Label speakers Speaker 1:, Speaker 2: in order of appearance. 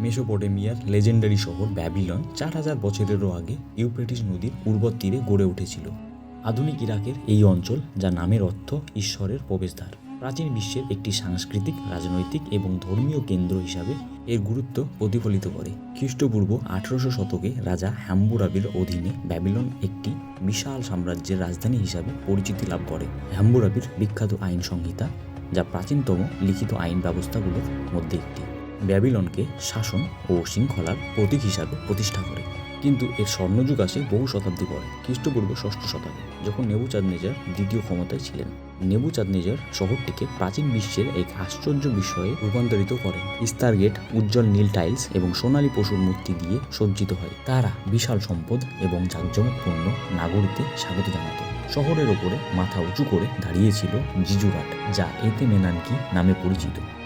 Speaker 1: মেসোপটেমিয়ার লেজেন্ডারি শহর ব্যাবিলন চার হাজার বছরেরও আগে ইউপ্রেটিস নদীর পূর্ব তীরে গড়ে উঠেছিল। আধুনিক ইরাকের এই অঞ্চল, যা নামের অর্থ ঈশ্বরের প্রবেশদ্বার, প্রাচীন বিশ্বের একটি সাংস্কৃতিক, রাজনৈতিক এবং ধর্মীয় কেন্দ্র হিসাবে এর গুরুত্ব প্রতিফলিত করে। খ্রিস্টপূর্ব আঠারোশো শতকে রাজা হ্যাম্বুরাবির অধীনে ব্যাবিলন একটি বিশাল সাম্রাজ্যের রাজধানী হিসাবে পরিচিতি লাভ করে। হ্যাম্বুরাবির বিখ্যাত আইন সংহিতা, যা প্রাচীনতম লিখিত আইন ব্যবস্থাগুলোর মধ্যে একটি। ব্যাবিলনকে শাসন ও শৃঙ্খলার প্রতীক হিসাবে প্রতিষ্ঠা করে। কিন্তু এর স্বর্ণযুগ আসে বহু শতাব্দী পরে, খ্রিস্টপূর্ব ষষ্ঠ শতাব্দী, যখন নেবুচাঁদনেজার দ্বিতীয় ক্ষমতায় ছিলেন। নেবুচাঁদনেজার শহরটিকে প্রাচীন বিশ্বের এক আশ্চর্য বিষয়ে রূপান্তরিত করেন। ইস্তার গেট উজ্জ্বল নীল টাইলস এবং সোনালী পশুর মূর্তি দিয়ে সজ্জিত হয়। তারা বিশাল সম্পদ এবং জাঁকজমকপূর্ণ নাগরিকদের স্বাগত জানাতো। শহরের ওপরে মাথা উঁচু করে দাঁড়িয়েছিল জিজুরাট, যা এতে মেনানকি নামে পরিচিত।